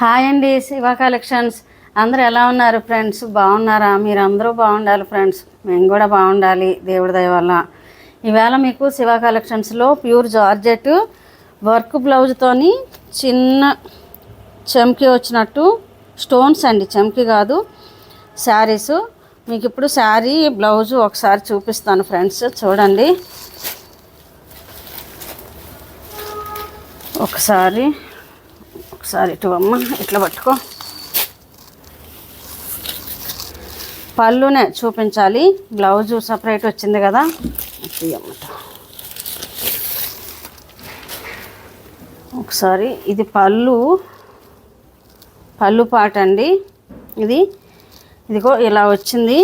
Hi అండి Shiva collections. అందరూ ఎలా ఉన్నారు ఫ్రెండ్స్? బాగున్నారా? మీరు అందరూ బాగుండాలి ఫ్రెండ్స్. మేము కూడా బాగుండాలి దేవుడి దయ వల్ల. ఈవేళ మీకు శివ కలెక్షన్స్లో ప్యూర్ జార్జెట్ వర్క్ బ్లౌజ్తోని చిన్న చెమ్కి వచ్చినట్టు స్టోన్స్ అండి. చెమ్కి కాదు శారీస్. మీకు ఇప్పుడు శారీ బ్లౌజ్ ఒకసారి చూపిస్తాను ఫ్రెండ్స్. చూడండి. ఒకసారి ఒకసారి ఇటు అమ్మ ఇట్లా పట్టుకో. పళ్ళునే చూపించాలి. బ్లౌజు సపరేట్ వచ్చింది కదా. తీయమ్మట ఒకసారి ఇది పళ్ళు పళ్ళు పాట అండి ఇది. ఇదిగో ఇలా వచ్చింది.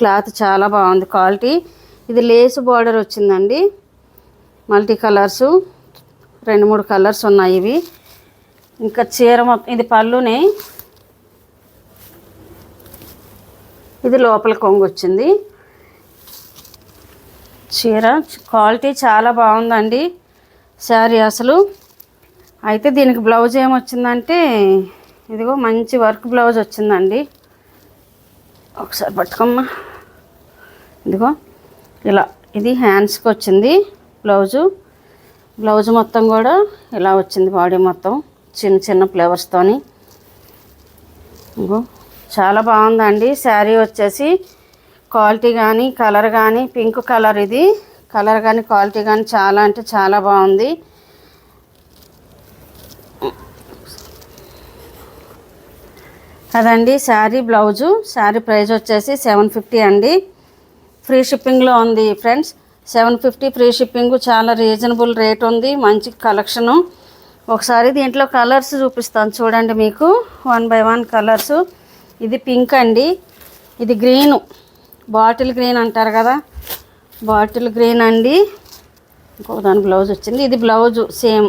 క్లాత్ చాలా బాగుంది క్వాలిటీ. ఇది లేస్ బార్డర్ వచ్చిందండి. Multi colours. రెండు మూడు కలర్స్ ఉన్నాయి ఇవి. ఇంకా చీర ఇది పళ్ళుని. ఇది లోపల కొంగు వచ్చింది. చీర క్వాలిటీ చాలా బాగుందండి శారీ అసలు. అయితే దీనికి బ్లౌజ్ ఏమొచ్చిందంటే ఇదిగో మంచి వర్క్ బ్లౌజ్ వచ్చిందండి. ఒకసారి పట్టుకోమ్మా. ఇదిగో ఇలా ఇది హ్యాండ్స్కి వచ్చింది బ్లౌజు. బ్లౌజ్ మొత్తం కూడా ఇలా వచ్చింది బాడీ మొత్తం చిన్న చిన్న ఫ్లేవర్స్తోని ఇంకో చాలా బాగుందండి. శారీ వచ్చేసి క్వాలిటీ కానీ కలర్ కానీ పింక్ కలర్ ఇది. కలర్ కానీ క్వాలిటీ కానీ చాలా అంటే చాలా బాగుంది. అదండి శారీ బ్లౌజు. శారీ ప్రైస్ వచ్చేసి సెవెన్ ఫిఫ్టీ అండి. ఫ్రీ షిప్పింగ్లో ఉంది friends. Seven fifty free shipping చాలా రీజనబుల్ రేట్ ఉంది. మంచి కలెక్షను. ఒకసారి దీంట్లో కలర్స్ చూపిస్తాను చూడండి మీకు. One by one colours. ఇది పింక్ అండి. ఇది గ్రీను. బాటిల్ గ్రీన్ అంటారు కదా. బాటిల్ గ్రీన్ అండి. ఇంకో దాని బ్లౌజ్ వచ్చింది. ఇది బ్లౌజు సేమ్.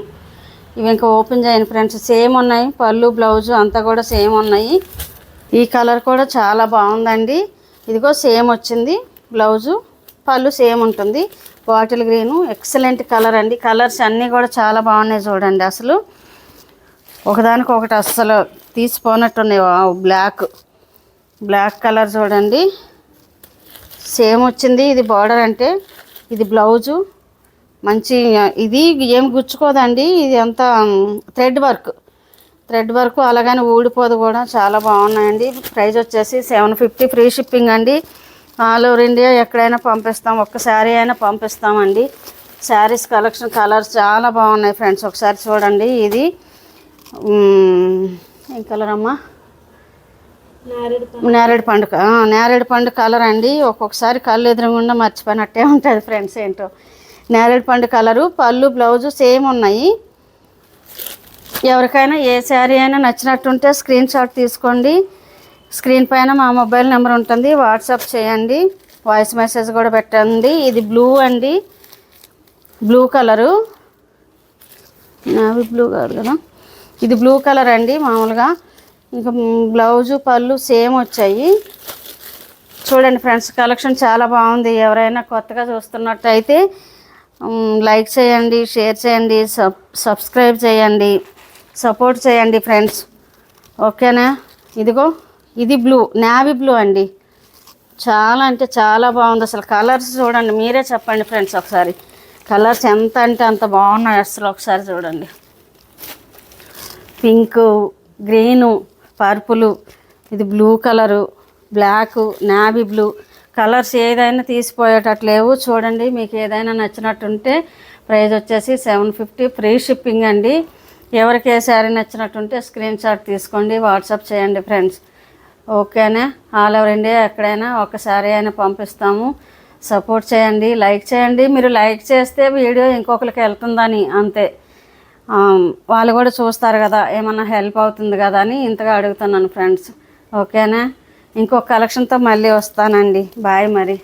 ఇవి ఇంకా ఓపెన్ చేయను ఫ్రెండ్స్ సేమ్ ఉన్నాయి. పళ్ళు బ్లౌజు అంతా కూడా సేమ్ ఉన్నాయి. ఈ కలర్ కూడా చాలా బాగుందండి. ఇదిగో సేమ్ వచ్చింది బ్లౌజు. పళ్ళు సేమ్ ఉంటుంది. Bottle green. ఎక్సలెంట్ కలర్ అండి. కలర్స్ అన్నీ కూడా చాలా బాగున్నాయి చూడండి అసలు. ఒకదానికి ఒకటి అస్సలు తీసిపోనట్టున్నాయి. ఉన్నాయి బ్లాక్. బ్లాక్ కలర్ చూడండి. సేమ్ వచ్చింది. ఇది బార్డర్ అంటే ఇది బ్లౌజు. మంచి ఇది ఏం గుచ్చుకోదండి. ఇది అంతా థ్రెడ్ వర్క్. థ్రెడ్ వర్క్ అలాగని ఊడిపోదు కూడా. చాలా బాగున్నాయండి. ప్రైస్ వచ్చేసి సెవెన్ ఫిఫ్టీ ఫ్రీ షిప్పింగ్ అండి. ఆల్ ఓవర్ ఇండియా ఎక్కడైనా పంపిస్తాం ఒక్క శారీ అయినా పంపిస్తామండి. శారీస్ కలెక్షన్ కలర్స్ చాలా బాగున్నాయి ఫ్రెండ్స్. ఒకసారి చూడండి ఇది. ఏం కలర్ అమ్మా? నేరేడు పండు. ఆ, నేరేడు పండు కలర్ అండి. ఒక్కొక్కసారి కళ్ళు ఎదురుగుండా మర్చిపోయినట్టే ఉంటుంది ఫ్రెండ్స్ ఏంటో. నేరేడు పండు కలరు పళ్ళు బ్లౌజు సేమ్ ఉన్నాయి. ఎవరికైనా ఏ శారీ అయినా నచ్చినట్టుంటే స్క్రీన్ షాట్ తీసుకోండి. స్క్రీన్ పైన మా మొబైల్ నెంబర్ ఉంటుంది. వాట్సాప్ చేయండి. వాయిస్ మెసేజ్ కూడా పెట్టండి. ఇది బ్లూ అండి. Blue colour. నావి బ్లూ కాదు కదా? ఇది బ్లూ కలర్ అండి మామూలుగా. ఇంకా బ్లౌజు పళ్ళు సేమ్ వచ్చాయి. చూడండి ఫ్రెండ్స్ కలెక్షన్ చాలా బాగుంది. ఎవరైనా కొత్తగా చూస్తున్నట్టయితే లైక్ చేయండి షేర్ చేయండి సబ్ సబ్స్క్రైబ్ చేయండి సపోర్ట్ చేయండి ఫ్రెండ్స్. ఓకేనా? ఇదిగో. ఇది బ్లూ నావీ బ్లూ అండి. చాలా అంటే చాలా బాగుంది అసలు. కలర్స్ చూడండి మీరే చెప్పండి ఫ్రెండ్స్ ఒకసారి. కలర్స్ ఎంత అంటే అంత బాగున్నాయి అసలు ఒకసారి చూడండి. పింక్ గ్రీను పర్పులు ఇది blue colour black navy blue colours ఏదైనా తీసిపోయేటట్టు లేవు. చూడండి మీకు ఏదైనా నచ్చినట్టుంటే ప్రైజ్ వచ్చేసి సెవెన్ ఫిఫ్టీ ఫ్రీ షిప్పింగ్ అండి. ఎవరికి ఏ శారీ నచ్చినట్టుంటే స్క్రీన్ షాట్ తీసుకోండి వాట్సాప్ చేయండి ఫ్రెండ్స్ ఓకేనా ఆల్ ఓవర్ ఇండియా ఎక్కడైనా ఒకసారి అయినా పంపిస్తాము. సపోర్ట్ చేయండి లైక్ చేయండి. మీరు లైక్ చేస్తే వీడియో ఇంకొకరికి వెళ్తుందని అంతే. వాళ్ళు కూడా చూస్తారు కదా ఏమన్నా హెల్ప్ అవుతుంది కదా అని ఇంతగా అడుగుతున్నాను ఫ్రెండ్స్. ఓకేనా ఇంకొక కలెక్షన్తో మళ్ళీ వస్తానండి. బాయ్ మరి.